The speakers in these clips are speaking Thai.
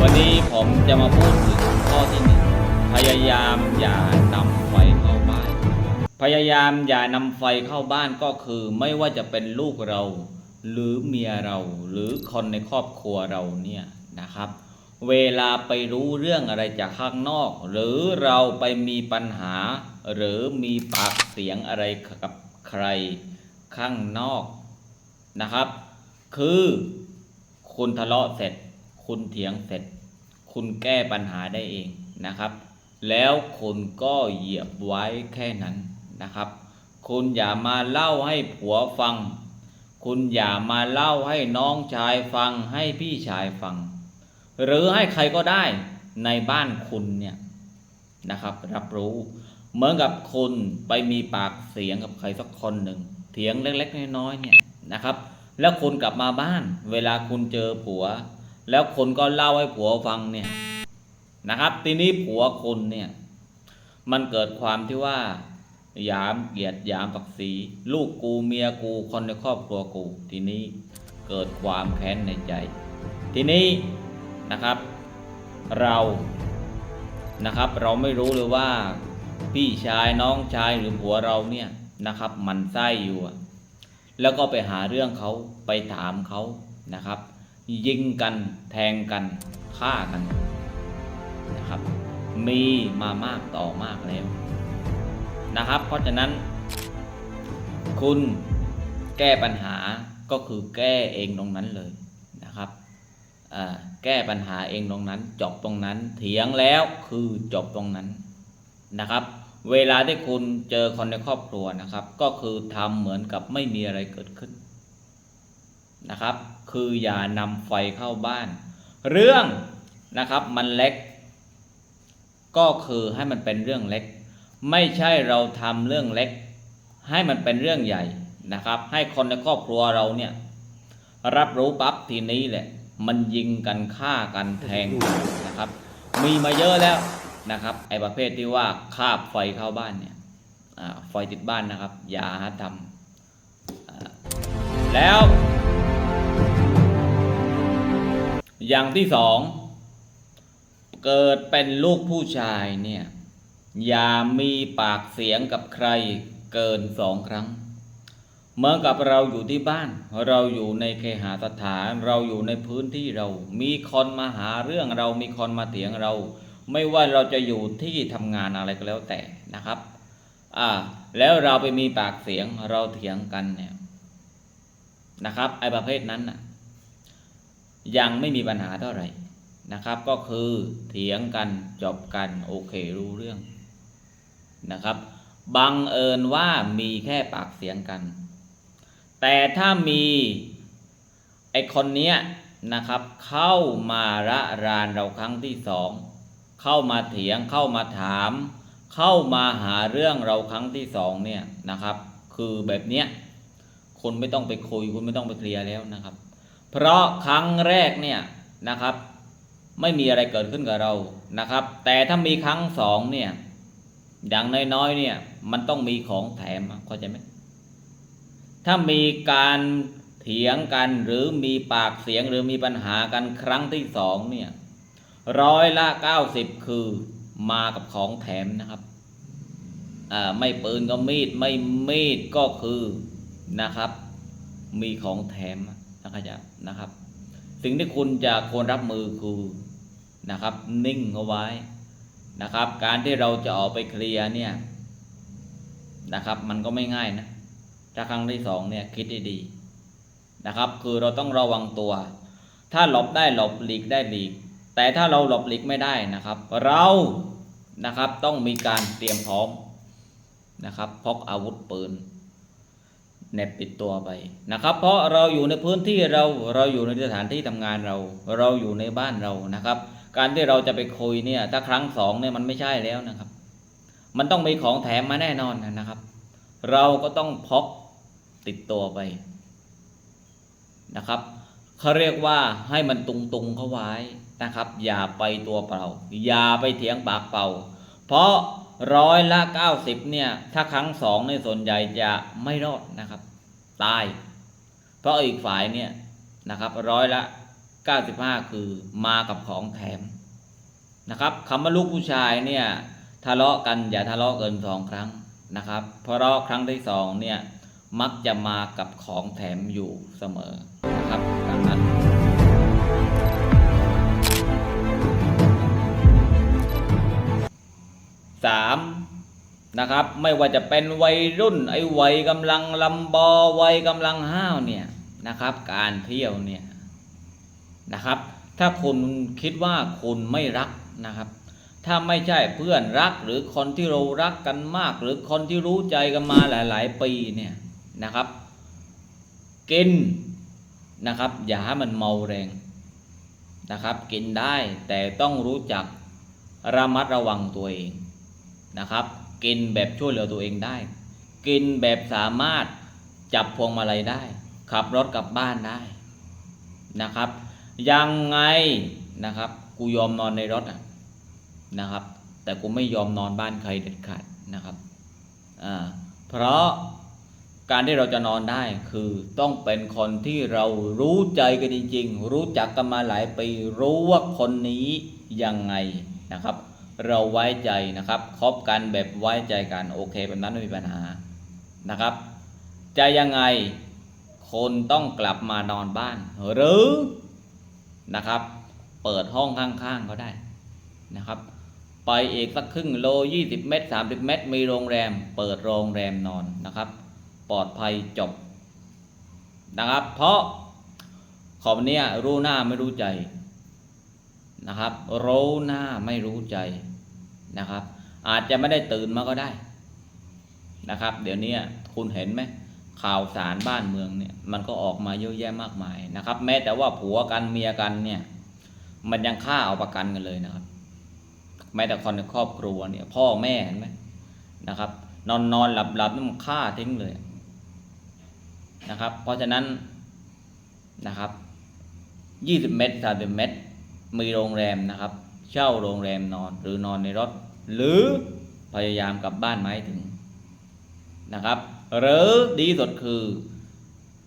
วันนี้ผมจะมาพูดถึงข้อที่หนึ่งพยายามอย่านำไฟเข้าบ้าน พยายามอย่านำไฟเข้าบ้านก็คือ ไม่ว่าจะเป็นลูกเรา หรือเมียเรา หรือคนในครอบครัวเราเนี่ยนะครับ เวลาไปรู้เรื่องอะไรจากข้างนอก หรือเราไปมีปัญหา หรือมีปากเสียงอะไรกับใครข้างนอกนะครับ คือคุณทะเลาะเสร็จ คุณเถียงเสร็จ คุณแก้ปัญหาได้เองนะครับ แล้วคุณก็เหยียบไว้แค่นั้นนะครับ คุณอย่ามาเล่าให้ผัวฟัง คุณอย่ามาเล่าให้น้องชายฟังให้พี่ชายฟัง หรือให้ใครก็ได้ในบ้านคุณเนี่ยนะครับ รับรู้เหมือนกับคุณไปมีปากเสียงกับใครสักคนหนึ่งเถียงเล็กๆน้อยๆเนี่ยนะครับ แล้วคุณกลับมาบ้าน เวลาคุณเจอผัว แล้วคนก็เล่าให้ผัวฟังเนี่ยนะครับ ทีนี้ผัวคุณเนี่ยมันเกิดความที่ว่าหยามเกียดหยามศักดิ์ศรีลูกกูเมียกูคนในครอบครัวกู ทีนี้เกิดความแค้นในใจ ทีนี้นะครับ เรานะครับ เราไม่รู้เลยว่า พี่ชายน้องชายหรือผัวเราเนี่ยนะครับ มันไส้อยู่แล้วก็ไปหาเรื่องเขาไปถามเขานะครับ ยิงกันแทงกันฆ่ากันนะครับ มีมามากต่อมากแล้วนะครับ เพราะฉะนั้น คุณแก้ปัญหาก็คือแก้เองตรงนั้นเลยนะครับแก้ปัญหาเองตรงนั้น จบตรงนั้น เถียงแล้วคือจบตรงนั้นนะครับ เวลาที่คุณเจอคนในครอบครัวนะครับ ก็คือทำเหมือนกับไม่มีอะไรเกิดขึ้น นะครับ คืออย่านำไฟเข้าบ้าน เรื่องนะครับมันเล็ก ก็คือให้มันเป็นเรื่องเล็ก ไม่ใช่เราทำเรื่องเล็ก ให้มันเป็นเรื่องใหญ่นะครับ ให้คนในครอบครัวเราเนี่ยรับรู้ปั๊บทีนี้แหละ มันยิงกันฆ่ากันแทงกันนะครับ มีมาเยอะแล้วนะครับไอ้ประเภทที่ว่าคาบไฟเข้าบ้านเนี่ยไฟติดบ้านนะครับ อย่าทำแล้ว อย่างที่สองเกิดเป็นลูกผู้ชายเนี่ยอย่ามีปากเสียงกับใครเกินสองครั้ง เหมื่อนกับเราอยู่ที่บ้าน เราอยู่ในเคหสถาน เราอยู่ในพื้นที่เรา มีคนมาหาเรื่องเรามีคนมาเถียงเรา ไม่ว่าเราจะอยู่ที่ทำงานอะไรก็แล้วแต่นะครับอ่าแล้วเราไปมีปากเสียงเราเถียงกันเนี่ยนะครับไอ้ประเภทนั้นน่ะ ยังไม่มีปัญหาเท่าไหร่นะครับ ก็คือเถียงกันจบกันโอเครู้เรื่องนะครับบังเอิญว่ามีแค่ปากเสียงกัน แต่ถ้ามีไอคนเนี้ยนะครับ เข้ามาระรานเราครั้งที่สองเข้ามาเถียงเข้ามาถาม เข้ามาหาเรื่องเราครั้งที่สองเนี่ยนะครับ คือแบบเนี้ยคุณไม่ต้องไปคุยคุณไม่ต้องไปเคลียร์แล้วนะครับ เพราะครั้งแรกเนี่ยนะครับ ไม่มีอะไรเกิดขึ้นกับเรานะครับ แต่ถ้ามีครั้งสองเนี่ยอย่างน้อยๆเนี่ยมันต้องมีของแถมเข้าใจไหมถ้ามีการเถียงกันหรือมีปากเสียงหรือมีปัญหากันครั้งที่สองเนี่ยร้อยละเก้าสิบคือมากับของแถมนะครับอ่าไม่ปืนก็มีดไม่มีดก็คือนะครับ มีของแถมนะครับ นะครับ สิ่งที่คุณจะควรรับมือคือนะครับ นิ่งเอาไว้นะครับ การที่เราจะออกไปเคลียร์เนี่ยนะครับ มันก็ไม่ง่ายนะถ้าครั้งที่สองเนี่ยคิดให้ดีนะครับ คือเราต้องระวังตัว ถ้าหลบได้หลบหลีกได้หลีก แต่ถ้าเราหลบหลีกไม่ได้นะครับ เรานะครับต้องมีการเตรียมพร้อมนะครับพกอาวุธปืน เน็บติดตัวไปนะครับ เพราะเราอยู่ในพื้นที่เราเราอยู่ในสถานที่ทำงานเรา เราอยู่ในบ้านเรานะครับ การที่เราจะไปคุยเนี่ยถ้าครั้งสองเนี่ยมันไม่ใช่แล้วนะครับ มันต้องมีของแถมมาแน่นอนนะครับ เราก็ต้องพกติดตัวไปนะครับเขาเรียกว่าให้มันตุงตุงๆเขาไว้นะครับ อย่าไปตัวเปล่า อย่าไปเถียงปากเปล่า เพราะ ร้อยละเก้าสิบเนี่ย ถ้าครั้งสองในส่วนใหญ่จะไม่รอดนะครับ ตาย เพราะอีกฝ่ายเนี่ยนะครับร้อยละ95คือมากับของแถมนะครับคำว่าลูกผู้ชายเนี่ยทะเลาะกันอย่าทะเลาะเกินสองครั้งนะครับ เพราะครั้งที่สองเนี่ยมักจะมากับของแถมอยู่เสมอนะครับดังนั้น สามนะครับ ไม่ว่าจะเป็นวัยรุ่นไอ้วัยกำลังลำบอวัยกำลังห้าวเนี่ยนะครับ การเที่ยวเนี่ยนะครับ ถ้าคุณคิดว่าคุณไม่รักนะครับ ถ้าไม่ใช่เพื่อนรักหรือคนที่เรารักกันมาก หรือคนที่รู้ใจกันมาหลาย ๆ ปีเนี่ยนะครับ กินนะครับ อย่าให้มันเมาแรงนะครับ กินได้แต่ต้องรู้จักระมัดระวังตัวเอง นะครับ กินแบบช่วยเหลือตัวเองได้ กินแบบสามารถจับพวงมาลัยได้ ขับรถกลับบ้านได้นะครับ ยังไงนะครับ กูยอมนอนในรถอะนะครับ แต่กูไม่ยอมนอนบ้านใครเด็ดขาดนะครับอ่าเพราะการที่เราจะนอนได้คือต้องเป็นคนที่เรารู้ใจกันจริงๆ รู้จักกันมาหลายปี รู้ว่าคนนี้ยังไงนะครับ เราไว้ใจนะครับคบกันแบบไว้ใจกันโอเคแบบนั้นไม่มีปัญหานะครับ จะยังไงคนต้องกลับมานอนบ้านหรือนะครับ เปิดห้องข้างๆก็ได้นะครับ ไปอีกสักครึ่งโล 20 เมตร 30 เมตร มีโรงแรม เปิดโรงแรมนอนนะครับ ปลอดภัยจบนะครับ เพราะขอบเนี้ยรู้หน้าไม่รู้ใจ นะครับรู้หน้าไม่รู้ใจนะครับ อาจจะไม่ได้ตื่นมาก็ได้นะครับ เดี๋ยวนี้คุณเห็นไหมข่าวสารบ้านเมืองเนี่ยมันก็ออกมาเยอะแยะมากมายนะครับ แม้แต่ว่าผัวกันเมียกันเนี่ย มันยังฆ่าเอาประกันกันเลยนะครับ แม้แต่คนในครอบครัวเนี่ย พ่อแม่เห็นไหมนะครับ นอนนอนหลับหลับนี่มันฆ่าทิ้งเลยนะครับ เพราะฉะนั้นนะครับ 20 เมตร30เมตร มีโรงแรมนะครับ เช่าโรงแรมนอนหรือนอนในรถ หรือพยายามกลับบ้านไมาให้ถึงนะครับ หรือดีสุดคือ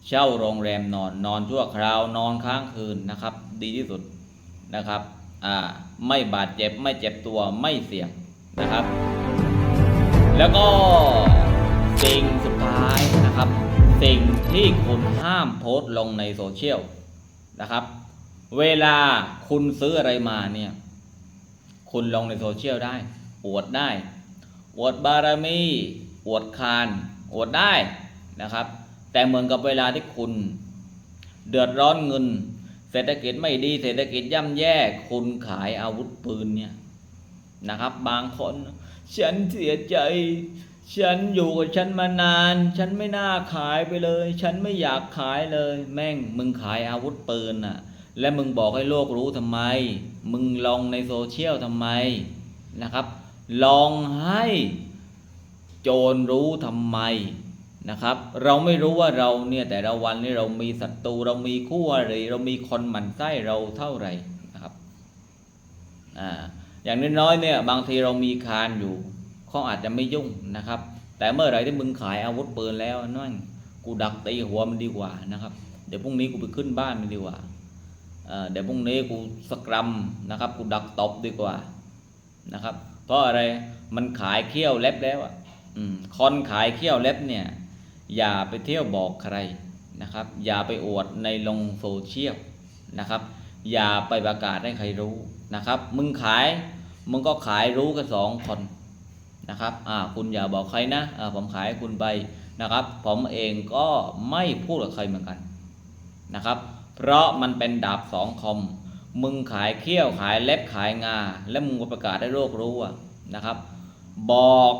เช่าโรงแรมนอนนอนชั่วคราวนอนค้างคืนนะครับ ดีที่สุดนะครับอ่าไม่บาดเจ็บไม่เจ็บตัวไม่เสี่ยงนะครับ แล้วก็สิ่งสุดท้ายนะครับ สิ่งที่คุณห้ามโพสต์ลงในโซเชียลนะครับ เวลาคุณซื้ออะไรมาเนี่ย คุณลงในโซเชียลได้ อวดได้ อวดบารมี อวดคาน อวดได้นะครับ แต่เหมือนกับเวลาที่คุณ เดือดร้อนเงิน เศรษฐกิจไม่ดี เศรษฐกิจย่ำแย่ คุณขายอาวุธปืนเนี่ยนะครับ บางคน ฉันเสียใจ ฉันอยู่กับฉันมานาน ฉันไม่น่าขายไปเลย ฉันไม่อยากขายเลย แม่งมึงขายอาวุธปืนน่ะ และมึงบอกให้โลกรู้ทำไม มึงลองในโซเชียลทำไมนะครับ ลองให้โจรรู้ทำไมนะครับ เราไม่รู้ว่าเราเนี่ยแต่ละวันนี้เรามีศัตรูเรามีคู่อริเรามีคนหมั่นไส้เราเท่าไหร่นะครับอ่าอย่างน้อยๆเนี่ยบางทีเรามีคานอยู่เขาอาจจะไม่ยุ่งนะครับ แต่เมื่อไหร่ที่มึงขายอาวุธปืนแล้วนั่นกูดักตีหัวมันดีกว่านะครับ เดี๋ยวพรุ่งนี้กูไปขึ้นบ้านมันดีกว่า เดี๋ยวพรุ่งนี้กูสกรัมนะครับกูดักตบดีกว่านะครับ เพราะอะไรมันขายเขี้ยวเล็บแล้วอะอืมคนขายเขี้ยวเล็บเนี่ย อย่าไปเที่ยวบอกใครนะครับ อย่าไปอวดในลงโซเชียลนะครับ อย่าไปประกาศให้ใครรู้นะครับ มึงขายมึงก็ขายรู้กันสองคนนะครับอ่าคุณอย่าบอกใครนะอ่าผมขายคุณไปนะครับ ผมเองก็ไม่พูดกับใครเหมือนกันนะครับ เพราะมันเป็นดาบสองคม มึงขายเขี้ยวขายเล็บขายงา แล้วมึงประกาศให้โลกรู้นะครับ บอก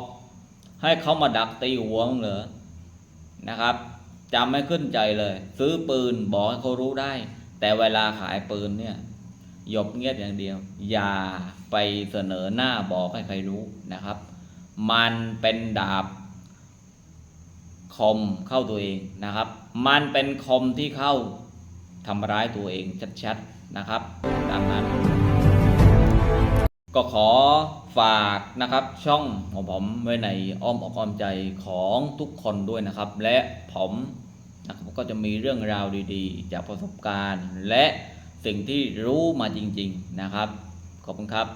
ให้เขามาดักตีหัวมึงเหรอนะครับจำไม่ขึ้นใจเลย ซื้อปืนบอกให้เขารู้ได้ แต่เวลาขายปืนเนี่ยหยบเงียบอย่างเดียว อย่าไปเสนอหน้าบอกให้ใครรู้นะครับ มันเป็นดาบคมเข้าตัวเองนะครับ มันเป็นคมที่เข้า ทำร้ายตัวเองชัดๆนะครับดังนั้น ก็ขอฝากนะครับช่องของผมไว้ในอ้อมอกอ้อมใจของทุกคนด้วยนะครับ และผมนะครับก็จะมีเรื่องราวดีๆ จากประสบการณ์ และสิ่งที่รู้มาจริง ๆนะครับ ขอบคุณครับ